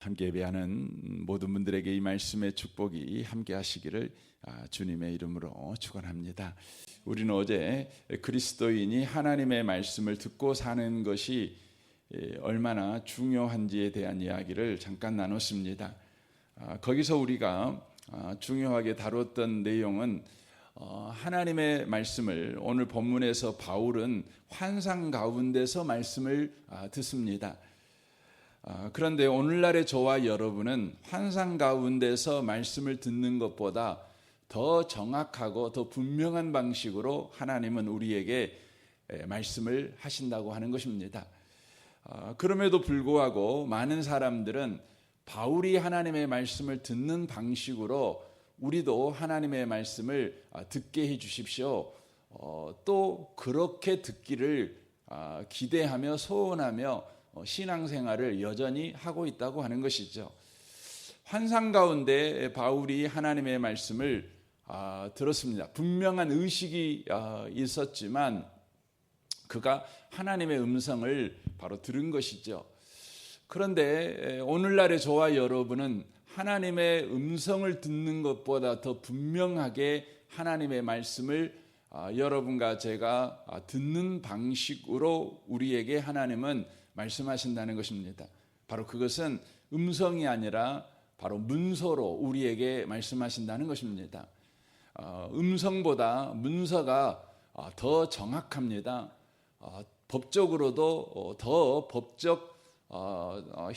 함께 예배하는 모든 분들에게 이 말씀의 축복이 함께 하시기를 아, 주님의 이름으로 축원합니다. 우리는 어제 그리스도인이 하나님의 말씀을 듣고 사는 것이 예, 얼마나 중요한지에 대한 이야기를 잠깐 나눴습니다. 아, 거기서 우리가 아, 중요하게 다뤘던 내용은 어, 하나님의 말씀을 오늘 본문에서 바울은 환상 가운데서 말씀을 듣습니다. 아, 그런데 오늘날의 저와 여러분은 환상 가운데서 말씀을 듣는 것보다 더 정확하고 더 분명한 방식으로 하나님은 우리에게 말씀을 하신다고 하는 것입니다. 아, 그럼에도 불구하고 많은 사람들은 바울이 하나님의 말씀을 듣는 방식으로 우리도 하나님의 말씀을 아, 듣게 해 주십시오. 어, 또 그렇게 듣기를 기대하며 소원하며 어, 신앙생활을 여전히 하고 있다고 하는 것이죠. 환상 가운데 바울이 하나님의 말씀을 아, 들었습니다. 분명한 의식이 아, 있었지만 그가 하나님의 음성을 바로 들은 것이죠. 그런데 오늘날의 저와 여러분은 하나님의 음성을 듣는 것보다 더 분명하게 하나님의 말씀을 아, 여러분과 제가 듣는 방식으로 우리에게 하나님은 말씀하신다는 것입니다. 바로 그것은 음성이 아니라 바로 문서로 우리에게 말씀하신다는 것입니다. 어, 음성보다 문서가 어, 더 정확합니다. 어, 법적으로도 더 법적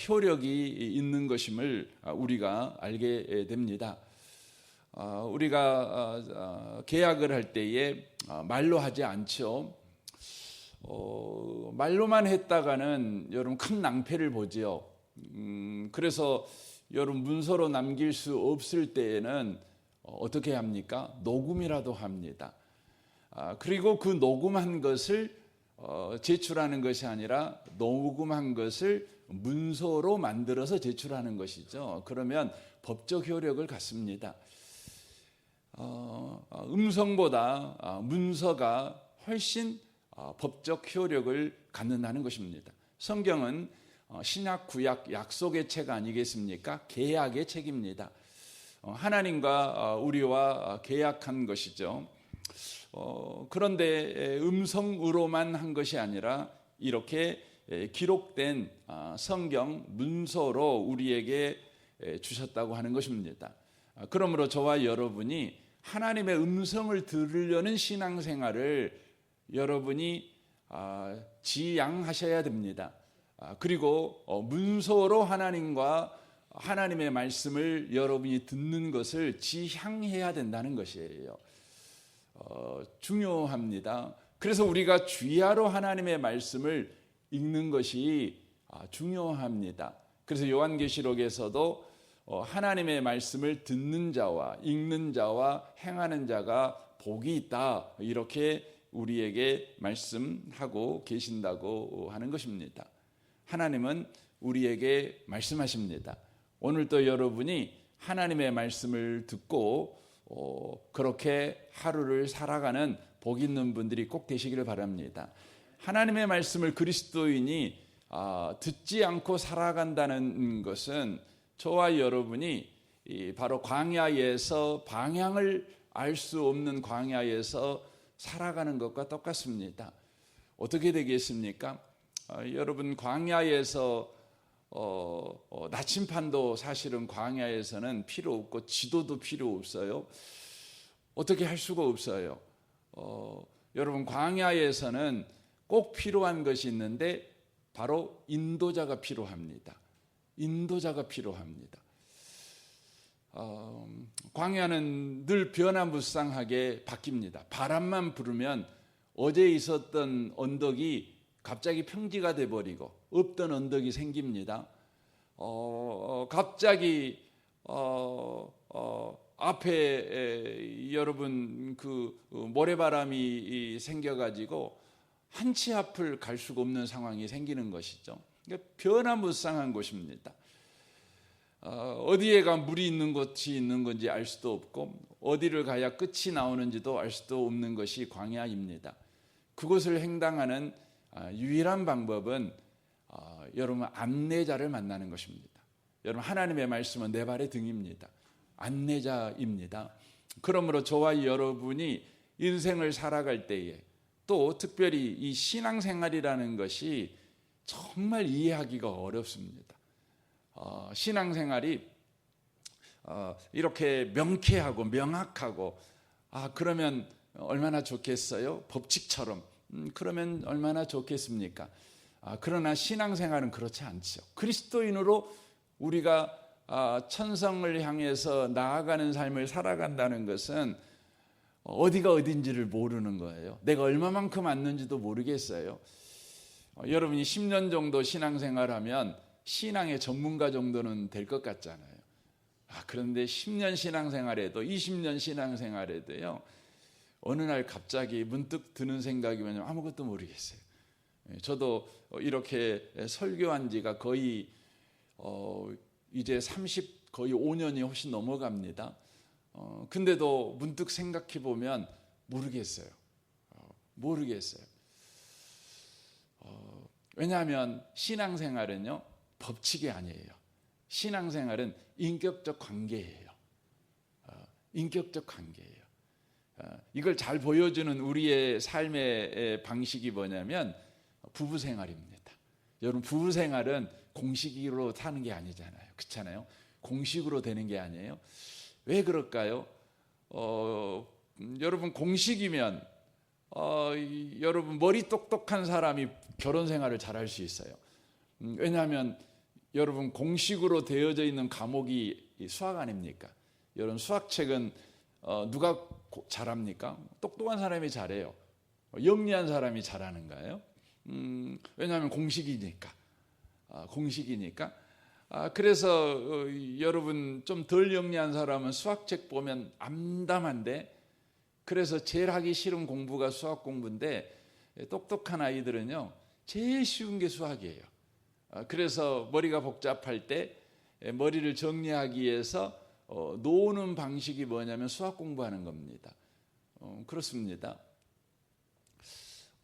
효력이 있는 것임을 우리가 알게 됩니다. 우리가 계약을 할 때에 말로 하지 않죠. 어, 말로만 했다가는 여러분 큰 낭패를 보지요. 음, 그래서 여러분 문서로 남길 수 없을 때에는 어떻게 합니까? 녹음이라도 합니다. 아, 그리고 그 녹음한 것을 어, 제출하는 것이 아니라 녹음한 것을 문서로 만들어서 제출하는 것이죠. 그러면 법적 효력을 갖습니다. 어, 음성보다 아, 문서가 훨씬 어, 법적 효력을 갖는다는 것입니다. 성경은 어, 신약 구약 약속의 책 아니겠습니까? 계약의 책입니다. 어, 하나님과 우리와 계약한 것이죠. 그런데 음성으로만 한 것이 아니라 이렇게 기록된 성경 문서로 우리에게 주셨다고 하는 것입니다. 그러므로 저와 여러분이 하나님의 음성을 들으려는 신앙생활을 여러분이 아, 지양하셔야 됩니다. 아, 그리고 어, 문서로 하나님과 하나님의 말씀을 여러분이 듣는 것을 지향해야 된다는 것이에요. 어, 중요합니다. 그래서 우리가 주야로 하나님의 말씀을 읽는 것이 아, 중요합니다. 그래서 요한계시록에서도 어, 하나님의 말씀을 듣는 자와 읽는 자와 행하는 자가 복이 있다 이렇게 우리에게 말씀하고 계신다고 하는 것입니다. 하나님은 우리에게 말씀하십니다. 오늘도 여러분이 하나님의 말씀을 듣고 어, 그렇게 하루를 살아가는 복 있는 분들이 꼭 되시기를 바랍니다. 하나님의 말씀을 그리스도인이 아, 듣지 않고 살아간다는 것은 저와 여러분이 바로 광야에서 방향을 알 수 없는 광야에서 살아가는 것과 똑같습니다. 어떻게 되겠습니까? 어, 여러분 광야에서 어, 어, 나침판도 사실은 광야에서는 필요 없고 지도도 필요 없어요. 어떻게 할 수가 없어요. 어, 여러분 광야에서는 꼭 필요한 것이 있는데 바로 인도자가 필요합니다. 인도자가 필요합니다. 어, 광야는 늘 변화무쌍하게 바뀝니다. 바람만 불으면 어제 있었던 언덕이 갑자기 평지가 돼 버리고 없던 언덕이 생깁니다. 어, 어 갑자기 어, 어, 앞에 에, 여러분 그 모래바람이 생겨가지고 한 치 앞을 갈 수가 없는 상황이 생기는 것이죠. 그러니까 변화무쌍한 곳입니다. 어, 어디에가 물이 있는 것이 있는 건지 알 수도 없고 어디를 가야 끝이 나오는지도 알 수도 없는 것이 광야입니다. 그곳을 횡당하는 아, 유일한 방법은 어, 여러분 안내자를 만나는 것입니다. 여러분 하나님의 말씀은 내 발의 등입니다. 안내자입니다. 그러므로 저와 여러분이 인생을 살아갈 때에 또 특별히 이 신앙생활이라는 것이 정말 이해하기가 어렵습니다. 어, 신앙생활이 어, 이렇게 명쾌하고 명확하고 아 그러면 얼마나 좋겠어요? 법칙처럼 음, 그러면 얼마나 좋겠습니까? 아, 그러나 신앙생활은 그렇지 않죠. 그리스도인으로 우리가 아, 천성을 향해서 나아가는 삶을 살아간다는 것은 어디가 어딘지를 모르는 거예요. 내가 얼마만큼 왔는지도 모르겠어요. 어, 여러분이 10년 정도 신앙생활하면 신앙의 전문가 정도는 될 것 같잖아요. 아, 그런데 10년 신앙생활에도 20년 신앙생활에도요. 어느 날 갑자기 문득 드는 생각이 뭐냐면 아무것도 모르겠어요. 예, 저도 이렇게 설교한 지가 거의 어, 이제 30 거의 5년이 훨씬 넘어갑니다. 어, 근데도 문득 생각해 보면 모르겠어요. 어, 모르겠어요. 어, 왜냐하면 신앙생활은요 법칙이 아니에요. 신앙생활은 인격적 관계예요. 어, 인격적 관계예요. 어, 이걸 잘 보여주는 우리의 삶의 방식이 뭐냐면 부부 생활입니다. 여러분 부부 생활은 공식으로 사는 게 아니잖아요. 그렇잖아요. 공식으로 되는 게 아니에요. 왜 그럴까요? 어, 음, 여러분 공식이면 어, 이, 여러분 머리 똑똑한 사람이 결혼 생활을 잘 할 수 있어요. 음, 왜냐하면 여러분 공식으로 되어져 있는 과목이 수학 아닙니까? 여러분 수학책은 어, 누가 고, 잘합니까? 똑똑한 사람이 잘해요. 영리한 사람이 잘하는 거예요. 음, 왜냐하면 공식이니까. 아, 공식이니까. 아, 그래서 어, 여러분 좀 덜 영리한 사람은 수학책 보면 암담한데 그래서 제일 하기 싫은 공부가 수학 공부인데 똑똑한 아이들은요 제일 쉬운 게 수학이에요. 아, 그래서 머리가 복잡할 때 머리를 정리하기 위해서 어, 노는 방식이 뭐냐면 수학 공부하는 겁니다. 어, 그렇습니다.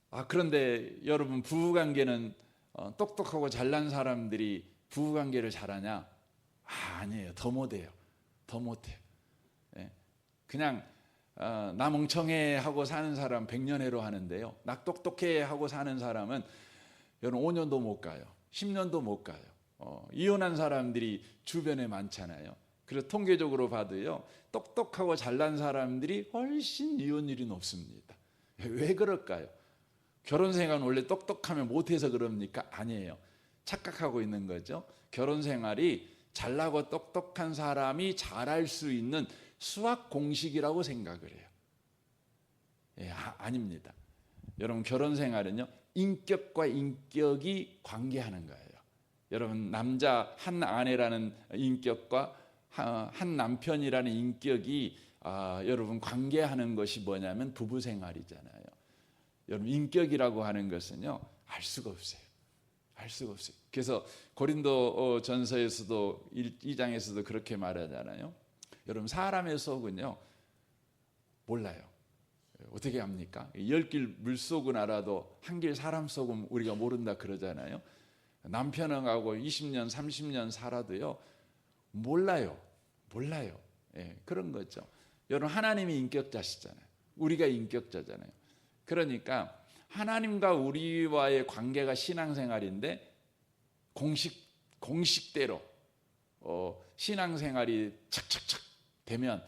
아 그런데 여러분 부부 관계는 어, 똑똑하고 잘난 사람들이 부부 관계를 잘하냐? 아, 아니에요. 더 못해요. 더 못해요. 예. 그냥 어, 나 멍청해 하고 사는 사람 100년해로 하는데요. 나 똑똑해 하고 사는 사람은 여러분 5년도 못 가요. 10년도 못 가요. 어, 이혼한 사람들이 주변에 많잖아요. 그래서 통계적으로 봐도요. 똑똑하고 잘난 사람들이 훨씬 이혼율이 높습니다. 왜 그럴까요? 결혼 생활은 원래 똑똑하면 못해서 그럽니까? 아니에요. 착각하고 있는 거죠. 결혼 생활이 잘나고 똑똑한 사람이 잘할 수 있는 수학 공식이라고 생각을 해요. 예, 아, 닙니다 여러분 결혼 생활은요 인격과 인격이 관계하는 거예요. 여러분 남자 한 아내라는 인격과 한 남편이라는 인격이 아, 여러분 관계하는 것이 뭐냐면 부부 생활이잖아요. 여러분 인격이라고 하는 것은요 알 수가 없어요. 알 수가 없어요. 그래서 고린도 어, 전서에서도 2장에서도 그렇게 말하잖아요. 여러분 사람의 속은요 몰라요. 어떻게 합니까? 열 길 물속은 알아도 한 길 사람 속은 우리가 모른다 그러잖아요. 남편하고 20년, 30년 살아도요 몰라요. 몰라요. 예, 그런 거죠. 여러분 하나님이 인격자시잖아요. 우리가 인격자잖아요. 그러니까 하나님과 우리와의 관계가 신앙생활인데 공식 공식대로 어, 신앙생활이 착착착 되면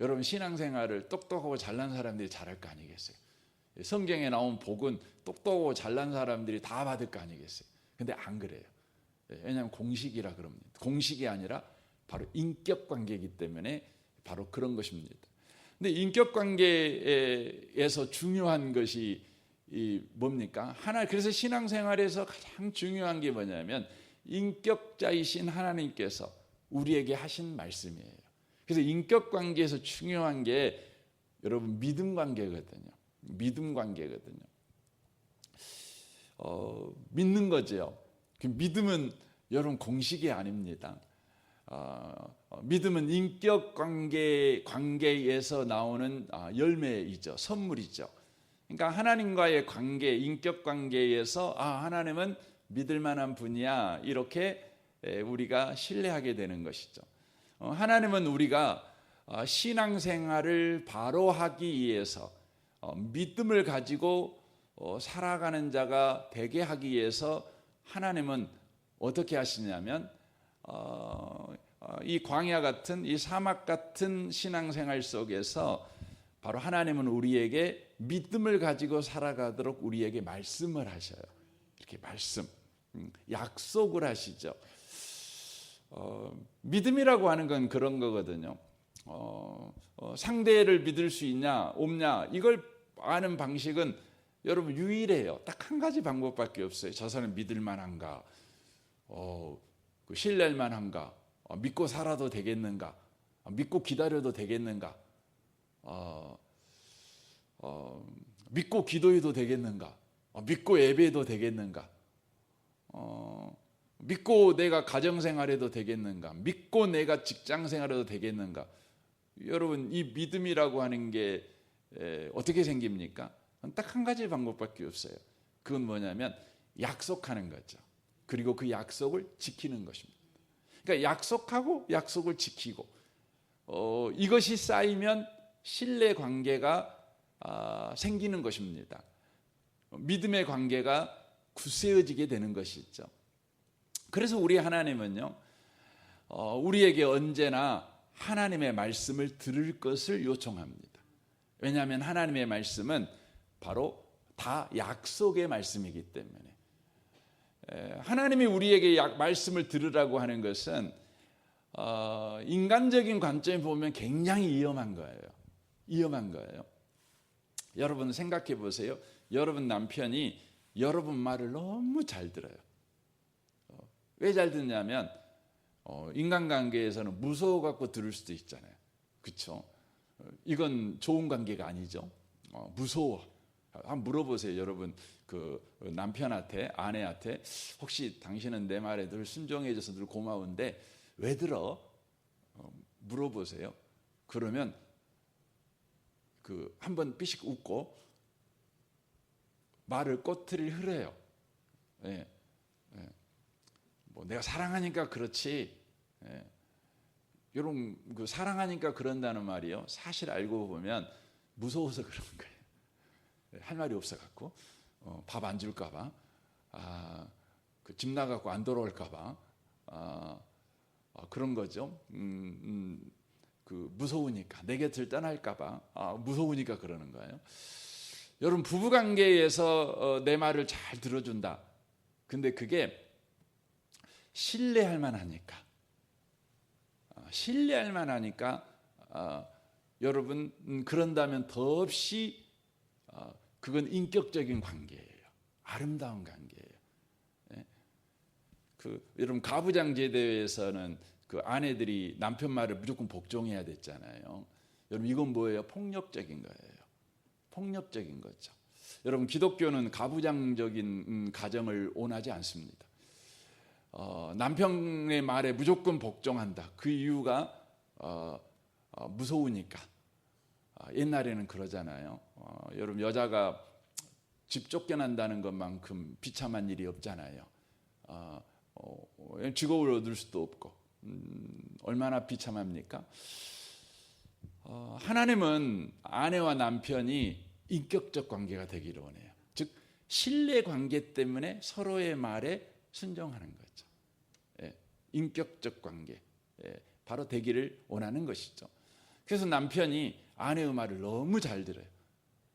여러분 신앙생활을 똑똑하고 잘난 사람들이 잘할 거 아니겠어요? 성경에 나온 복은 똑똑하고 잘난 사람들이 다 받을 거 아니겠어요? 근데 안 그래요. 왜냐하면 공식이라 그럽니다. 공식이 아니라 바로 인격 관계이기 때문에 바로 그런 것입니다. 근데 인격 관계에서 중요한 것이 이 뭡니까? 하나 그래서 신앙생활에서 가장 중요한 게 뭐냐면 인격자이신 하나님께서 우리에게 하신 말씀이에요. 그래서 인격 관계에서 중요한 게 여러분 믿음 관계거든요. 믿음 관계거든요. 어, 믿는 거죠. 그 믿음은 여러분 공식이 아닙니다. 어, 어, 믿음은 인격 관계 관계에서 나오는 아, 열매이죠, 선물이죠. 그러니까 하나님과의 관계, 인격 관계에서 아 하나님은 믿을 만한 분이야 이렇게 에, 우리가 신뢰하게 되는 것이죠. 어, 하나님은 우리가 어, 신앙생활을 바로 하기 위해서 어, 믿음을 가지고 어, 살아가는 자가 되게 하기 위해서 하나님은 어떻게 하시냐면 이 광야 같은 이 사막 같은 신앙생활 속에서 바로 하나님은 우리에게 믿음을 가지고 살아가도록 우리에게 말씀을 하셔요. 이렇게 말씀, 음, 약속을 하시죠. 어, 믿음이라고 하는 건 그런 거거든요. 어, 어, 상대를 믿을 수 있냐 없냐 이걸 아는 방식은 여러분 유일해요. 딱 한 가지 방법밖에 없어요. 저 사람 믿을 만한가, 어, 그 신뢰할 만한가, 어, 믿고 살아도 되겠는가, 어, 믿고 기다려도 되겠는가, 어, 어, 믿고 기도해도 되겠는가, 어, 믿고 예배해도 되겠는가, 어, 믿고 내가 가정생활해도 되겠는가, 믿고 내가 직장생활해도 되겠는가. 여러분 이 믿음이라고 하는 게 에, 어떻게 생깁니까? 딱 한 가지 방법밖에 없어요. 그건 뭐냐면 약속하는 거죠. 그리고 그 약속을 지키는 것입니다. 그러니까 약속하고 약속을 지키고 어, 이것이 쌓이면 신뢰 관계가 아, 생기는 것입니다. 믿음의 관계가 굳세어지게 되는 것이죠. 그래서 우리 하나님은요, 어, 우리에게 언제나 하나님의 말씀을 들을 것을 요청합니다. 왜냐하면 하나님의 말씀은 바로 다 약속의 말씀이기 때문에 에, 하나님이 우리에게 약, 말씀을 들으라고 하는 것은 어, 인간적인 관점에 보면 굉장히 위험한 거예요. 위험한 거예요. 여러분 생각해 보세요. 여러분 남편이 여러분 말을 너무 잘 들어요. 어, 왜잘 듣냐면 어, 인간관계에서는 무서워 갖고 들을 수도 있잖아요. 그렇죠? 어, 이건 좋은 관계가 아니죠. 어, 무서워. 한번 물어보세요, 여러분. 그 남편한테, 아내한테 혹시 당신은 내 말에 늘 순종해줘서 늘 고마운데 왜 들어? 어, 물어보세요. 그러면 그 한번 삐식 웃고 말을 꼬투리를 흐려요. 예, 예. 뭐 내가 사랑하니까 그렇지. 예. 이런 그 사랑하니까 그런다는 말이요. 사실 알고 보면 무서워서 그런 거예요. 예, 할 말이 없어 갖고 어, 밥 안 줄까 봐, 아, 그 집 나가고 안 돌아올까 봐, 아, 아, 그런 거죠. 음, 음, 그 무서우니까 내 곁을 떠날까 봐, 아, 무서우니까 그러는 거예요. 여러분 부부 관계에서 어, 내 말을 잘 들어준다. 근데 그게 신뢰할 만하니까, 아, 신뢰할 만하니까 아, 여러분 음, 그런다면 더없이 어, 그건 인격적인 관계예요. 아름다운 관계예요. 예? 그 여러분 가부장 제도에서는 그 아내들이 남편 말을 무조건 복종해야 됐잖아요. 여러분 이건 뭐예요? 폭력적인 거예요. 폭력적인 거죠. 여러분 기독교는 가부장적인 음, 가정을 원하지 않습니다. 어, 남편의 말에 무조건 복종한다. 그 이유가 어, 어, 무서우니까. 아, 옛날에는 그러잖아요. 어, 여러분 여자가 집 쫓겨난다는 것만큼 비참한 일이 없잖아요. 어, 어, 직업을 얻을 수도 없고 음, 얼마나 비참합니까? 어, 하나님은 아내와 남편이 인격적 관계가 되기를 원해요. 즉 신뢰 관계 때문에 서로의 말에 순종하는 거죠. 예, 인격적 관계 예, 바로 되기를 원하는 것이죠. 그래서 남편이 아내의 말을 너무 잘 들어요.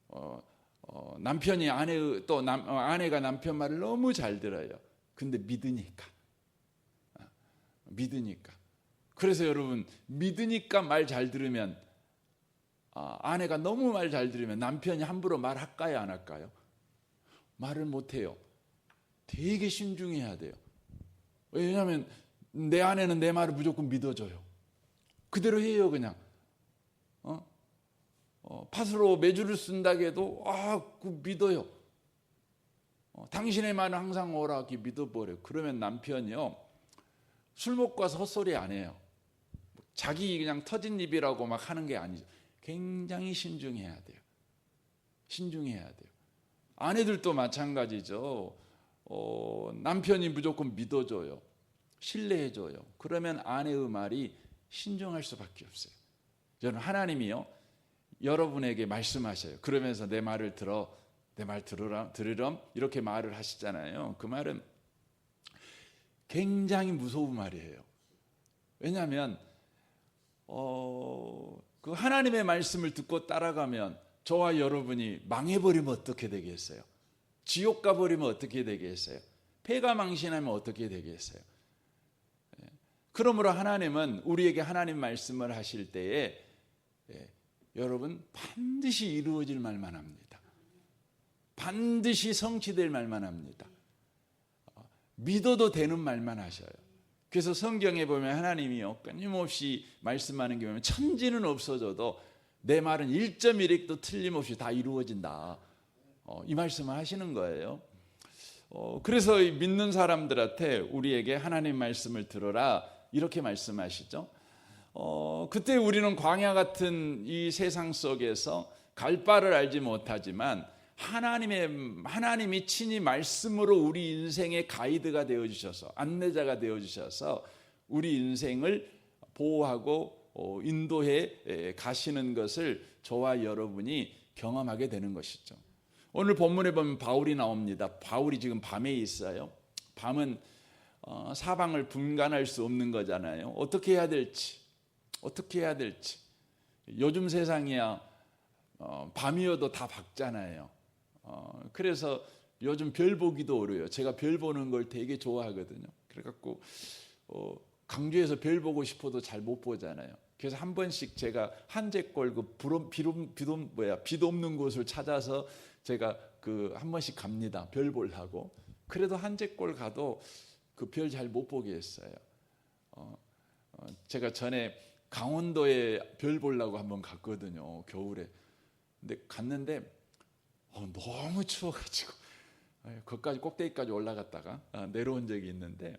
어, 어, 남편이 아내 또 남, 어, 아내가 남편 말을 너무 잘 들어요. 근데 믿으니까 아, 믿으니까. 그래서 여러분 믿으니까 말 잘 들으면 아, 아내가 너무 말 잘 들으면 남편이 함부로 말할까요 안 할까요? 말을 못 해요. 되게 신중해야 돼요. 왜냐하면 내 아내는 내 말을 무조건 믿어줘요. 그대로 해요 그냥. 어? 어, 팥으로 매주를 쓴다고 해도 아, 그 믿어요. 어, 당신의 말은 항상 오라 이렇게 믿어버려요. 그러면 남편이요. 술 먹고 와서 헛소리 안 해요. 자기 그냥 터진 입이라고 막 하는 게 아니죠. 굉장히 신중해야 돼요. 신중해야 돼요. 아내들도 마찬가지죠. 어, 남편이 무조건 믿어줘요. 신뢰해줘요. 그러면 아내의 말이 신중할 수밖에 없어요. 저는 하나님이요 여러분에게 말씀하셔요. 그러면서 내 말을 들어 내 말 들으렴 이렇게 말을 하시잖아요. 그 말은 굉장히 무서운 말이에요. 왜냐하면 어, 그 하나님의 말씀을 듣고 따라가면 저와 여러분이 망해버리면 어떻게 되겠어요? 지옥 가버리면 어떻게 되겠어요? 폐가 망신하면 어떻게 되겠어요? 예. 그러므로 하나님은 우리에게 하나님 말씀을 하실 때에 예, 여러분 반드시 이루어질 말만 합니다. 반드시 성취될 말만 합니다. 어, 믿어도 되는 말만 하셔요. 그래서 성경에 보면 하나님이요 끊임없이 말씀하는 게 보면 천지는 없어져도 내 말은 1.1획도 틀림없이 다 이루어진다. 어, 이 말씀을 하시는 거예요. 어, 그래서 이 믿는 사람들한테 우리에게 하나님 말씀을 들어라 이렇게 말씀하시죠. 어, 그때 우리는 광야 같은 이 세상 속에서 갈 바를 알지 못하지만 하나님의 하나님이 친히 말씀으로 우리 인생의 가이드가 되어 주셔서 안내자가 되어 주셔서 우리 인생을 보호하고 어, 인도해 에, 가시는 것을 저와 여러분이 경험하게 되는 것이죠. 오늘 본문에 보면 바울이 나옵니다. 바울이 지금 밤에 있어요. 밤은 어, 사방을 분간할 수 없는 거잖아요. 어떻게 해야 될지, 어떻게 해야 될지. 요즘 세상이야 어, 밤이어도 다 밝잖아요. 어, 그래서 요즘 별 보기도 어려요. 제가 별 보는 걸 되게 좋아하거든요. 그래갖고 어, 강주에서 별 보고 싶어도 잘 못 보잖아요. 그래서 한 번씩 제가 한제골 그 비도 비도 뭐야 비도 없는 곳을 찾아서 제가 그 한 번씩 갑니다. 별 보려고. 그래도 한제골 가도 그 별 잘 못 보게 했어요. 어, 어, 제가 전에 강원도에 별 보려고 한번 갔거든요. 겨울에. 근데 갔는데 어, 너무 추워가지고 예, 거기까지 꼭대기까지 올라갔다가 어, 내려온 적이 있는데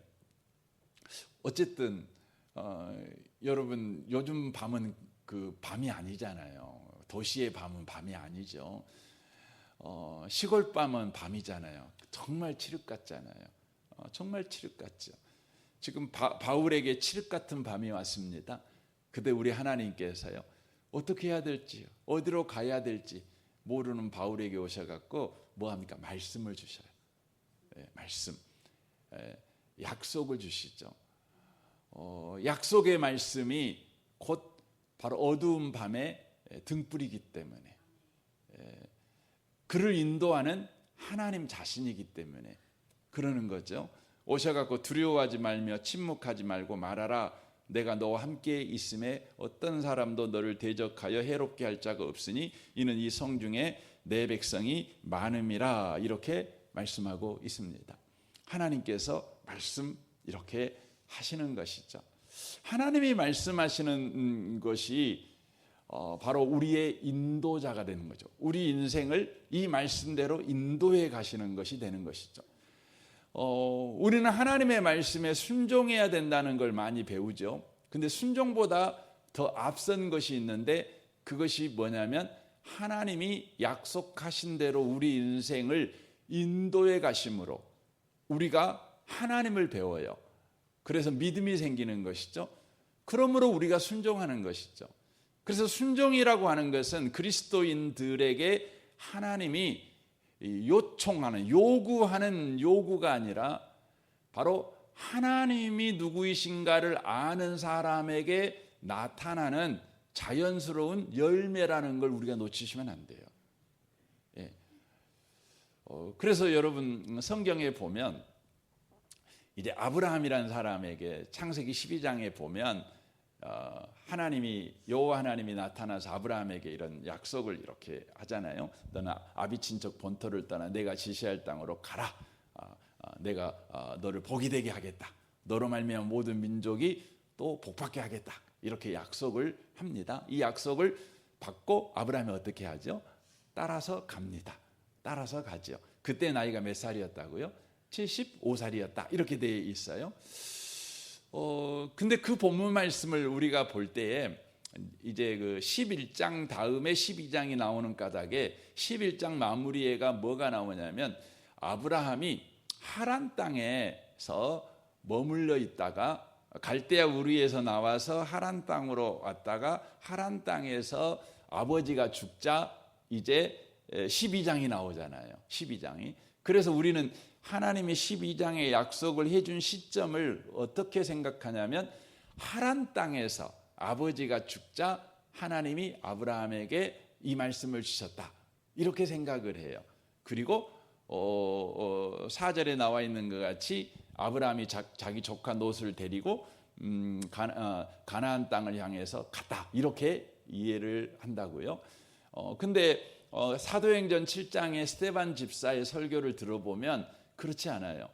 어쨌든 어, 여러분 요즘 밤은 그 밤이 아니잖아요. 도시의 밤은 밤이 아니죠. 어, 시골 밤은 밤이잖아요. 정말 칠흑 같잖아요. 어, 정말 칠흑 같죠. 지금 바, 바울에게 칠흑 같은 밤이 왔습니다. 그때 우리 하나님께서요 어떻게 해야 될지 어디로 가야 될지 모르는 바울에게 오셔갖고 뭐 합니까 말씀을 주셔요. 예, 말씀, 예, 약속을 주시죠. 어, 약속의 말씀이 곧 바로 어두운 밤에 등불이기 때문에 예, 그를 인도하는 하나님 자신이기 때문에 그러는 거죠. 오셔갖고 두려워하지 말며 침묵하지 말고 말하라. 내가 너와 함께 있음에 어떤 사람도 너를 대적하여 해롭게 할 자가 없으니 이는 이 성 중에 내 백성이 많음이라 이렇게 말씀하고 있습니다. 하나님께서 말씀 이렇게 하시는 것이죠. 하나님이 말씀하시는 것이 어, 바로 우리의 인도자가 되는 거죠. 우리 인생을 이 말씀대로 인도해 가시는 것이 되는 것이죠. 어, 우리는 하나님의 말씀에 순종해야 된다는 걸 많이 배우죠. 근데 순종보다 더 앞선 것이 있는데 그것이 뭐냐면 하나님이 약속하신 대로 우리 인생을 인도해 가심으로 우리가 하나님을 배워요. 그래서 믿음이 생기는 것이죠. 그러므로 우리가 순종하는 것이죠. 그래서 순종이라고 하는 것은 그리스도인들에게 하나님이 요청하는 요구하는 요구가 아니라 바로 하나님이 누구이신가를 아는 사람에게 나타나는 자연스러운 열매라는 걸 우리가 놓치시면 안 돼요. 예. 어, 그래서 여러분 성경에 보면 이제 아브라함이라는 사람에게 창세기 12장에 보면 어, 하나님이 여호와 하나님이 나타나서 아브라함에게 이런 약속을 이렇게 하잖아요. 너는 아비 친척 본토를 떠나 내가 지시할 땅으로 가라. 어, 어, 내가 어, 너를 복이 되게 하겠다. 너로 말미암아 모든 민족이 또 복받게 하겠다. 이렇게 약속을 합니다. 이 약속을 받고 아브라함이 어떻게 하죠? 따라서 갑니다. 따라서 가죠. 그때 나이가 몇 살이었다고요? 75살이었다. 이렇게 되어 있어요. 어, 근데 그 본문 말씀을 우리가 볼 때에 이제 그 11장 다음에 12장이 나오는 까닭에 11장 마무리에가 뭐가 나오냐면 아브라함이 하란 땅에서 머물러 있다가 갈대아 우르에서 나와서 하란 땅으로 왔다가 하란 땅에서 아버지가 죽자 이제 12장이 나오잖아요. 12장이. 그래서 우리는 하나님이 12장의 약속을 해준 시점을 어떻게 생각하냐면 하란 땅에서 아버지가 죽자 하나님이 아브라함에게 이 말씀을 주셨다. 이렇게 생각을 해요. 그리고 어, 어, 4절에 나와 있는 것 같이 아브라함이 자, 기 조카 롯을 데리고 음, 가, 어, 가나 안 땅을 향해서 갔다. 이렇게 이해를 한다고요. 어, 근데 어, 사도행전 7장의 스테반 집사의 설교를 들어보면 그렇지 않아요.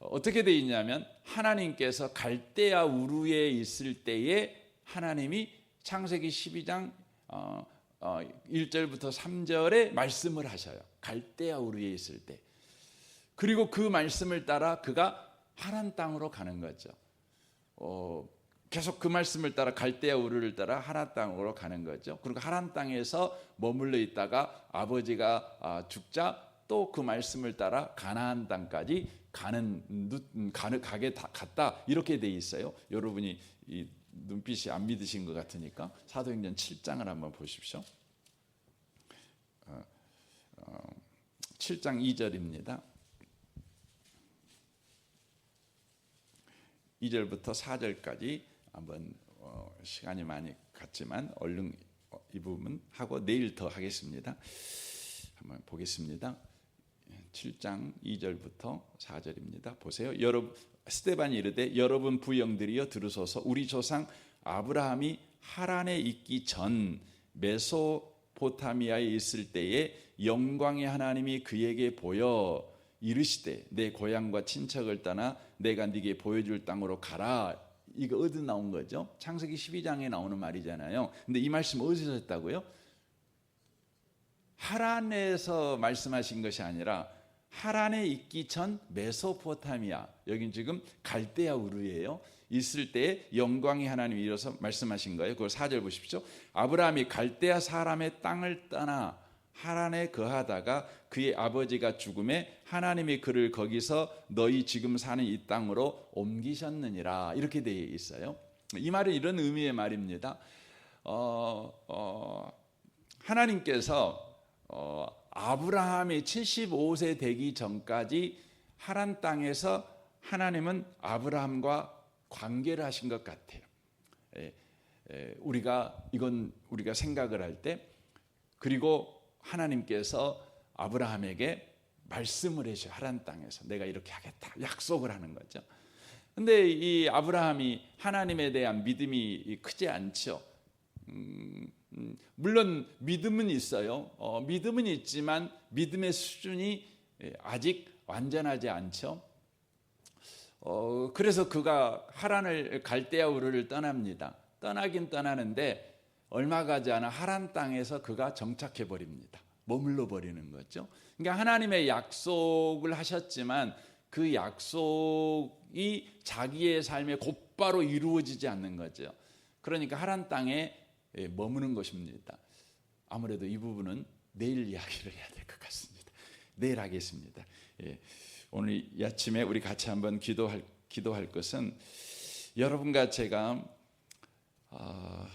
어떻게 돼 있냐면 하나님께서 갈대아 우루에 있을 때에 하나님이 창세기 12장 어, 어, 1절부터 3절에 말씀을 하셔요. 갈대아 우루에 있을 때. 그리고 그 말씀을 따라 그가 하란 땅으로 가는 거죠. 어, 계속 그 말씀을 따라 갈대아 우르를 따라 하란 땅으로 가는 거죠. 그리고 하란 땅에서 머물러 있다가 아버지가 아, 죽자 또 그 말씀을 따라 가나안 땅까지 가는 가는 가게 갔다 이렇게 돼 있어요. 여러분이 이 눈빛이 안 믿으신 것 같으니까 사도행전 7장을 한번 보십시오. 어, 어, 7장 2절입니다. 2절부터 4절까지 한번 어, 시간이 많이 갔지만 얼른 이 부분 하고 내일 더 하겠습니다. 한번 보겠습니다. 7장 2절부터 4절입니다. 보세요. 여러분 스테반이 이르되 여러분 부영들이여 들으소서 우리 조상 아브라함이 하란에 있기 전 메소포타미아에 있을 때에 영광의 하나님이 그에게 보여 이르시되 내 고향과 친척을 떠나 내가 네게 보여줄 땅으로 가라 이거 어디 나온 거죠? 창세기 12장에 나오는 말이잖아요. 근데 이 말씀 어디서 했다고요? 하란에서 말씀하신 것이 아니라 하란에 있기 전 메소포타미아 여긴 지금 갈대아 우르예요. 있을 때 영광의 하나님이 이어서 말씀하신 거예요. 그걸 4절 보십시오. 아브라함이 갈대아 사람의 땅을 떠나 하란에 거하다가 그의 아버지가 죽음에 하나님이 그를 거기서 너희 지금 사는 이 땅으로 옮기셨느니라 이렇게 되어 있어요. 이 말은 이런 의미의 말입니다. 어, 어, 하나님께서 어, 아브라함이 75세 되기 전까지 하란 땅에서 하나님은 아브라함과 관계를 하신 것 같아요. 에, 에, 우리가 이건 우리가 생각을 할 때 그리고 하나님께서 아브라함에게 말씀을 해줘 하란 땅에서 내가 이렇게 하겠다 약속을 하는 거죠. 근데 이 아브라함이 하나님에 대한 믿음이 크지 않죠. 음, 음, 물론 믿음은 있어요. 어, 믿음은 있지만 믿음의 수준이 아직 완전하지 않죠. 어, 그래서 그가 하란을 갈대아 우르를 떠납니다. 떠나긴 떠나는데 얼마 가지 않아 하란 땅에서 그가 정착해 버립니다. 머물러 버리는 거죠. 그러니까 하나님의 약속을 하셨지만 그 약속이 자기의 삶에 곧바로 이루어지지 않는 거죠. 그러니까 하란 땅에 머무는 것입니다. 아무래도 이 부분은 내일 이야기를 해야 될 것 같습니다. 내일 하겠습니다. 예. 오늘 아침에 우리 같이 한번 기도할 기도할 것은 여러분과 제가 어,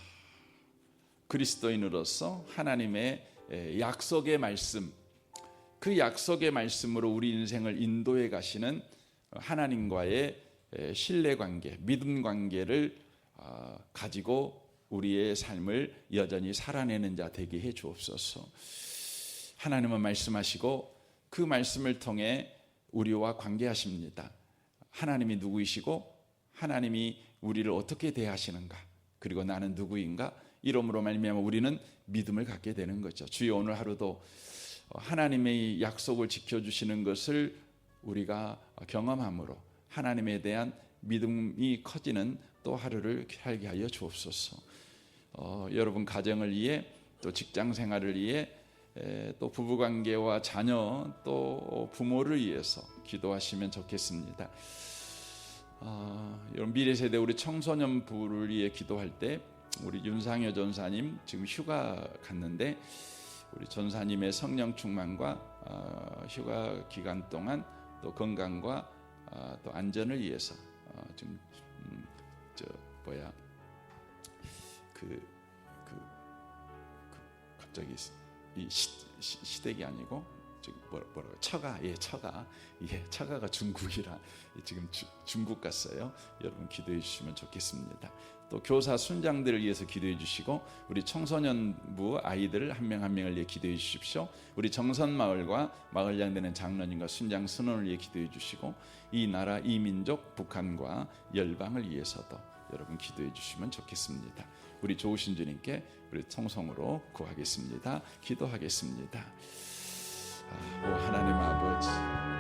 그리스도인으로서 하나님의 약속의 말씀, 그 약속의 말씀으로 우리 인생을 인도해 가시는 하나님과의 신뢰 관계, 믿음 관계를 어, 가지고 우리의 삶을 여전히 살아내는 자 되게 해 주옵소서. 하나님은 말씀하시고 그 말씀을 통해 우리와 관계하십니다. 하나님이 누구이시고 하나님이 우리를 어떻게 대하시는가? 그리고 나는 누구인가? 이름으로 말미암아 우리는 믿음을 갖게 되는 거죠. 주여 오늘 하루도 하나님의 약속을 지켜 주시는 것을 우리가 경험함으로 하나님에 대한 믿음이 커지는 또 하루를 살게 하여 주옵소서. 어, 여러분 가정을 위해 또 직장 생활을 위해 에, 또 부부 관계와 자녀 또 부모를 위해서 기도하시면 좋겠습니다. 어, 여러분 미래 세대 우리 청소년 부를 위해 기도할 때 우리 윤상여 전사님 지금 휴가 갔는데 우리 전사님의 성령 충만과 어, 휴가 기간 동안 또 건강과 어, 또 안전을 위해서 어, 지금 음, 저 뭐야 그 그, 그 갑자기 이 시, 시, 시댁이 아니고 저기 뭐라 뭐라고 처가 예 처가 예 처가가 중국이라 지금 주, 중국 갔어요. 여러분 기도해 주시면 좋겠습니다. 또 교사 순장들을 위해서 기도해 주시고 우리 청소년부 아이들 한명 한 명을 위해 기도해 주십시오. 우리 정선 마을과 마을장 되는 장로님과 순장 선원을 위해 기도해 주시고 이 나라 이 민족 북한과 열방을 위해서도 여러분 기도해 주시면 좋겠습니다. 우리 좋으신 주님께 우리 통성으로 구하겠습니다. 기도하겠습니다. 아, 오 하나님 아버지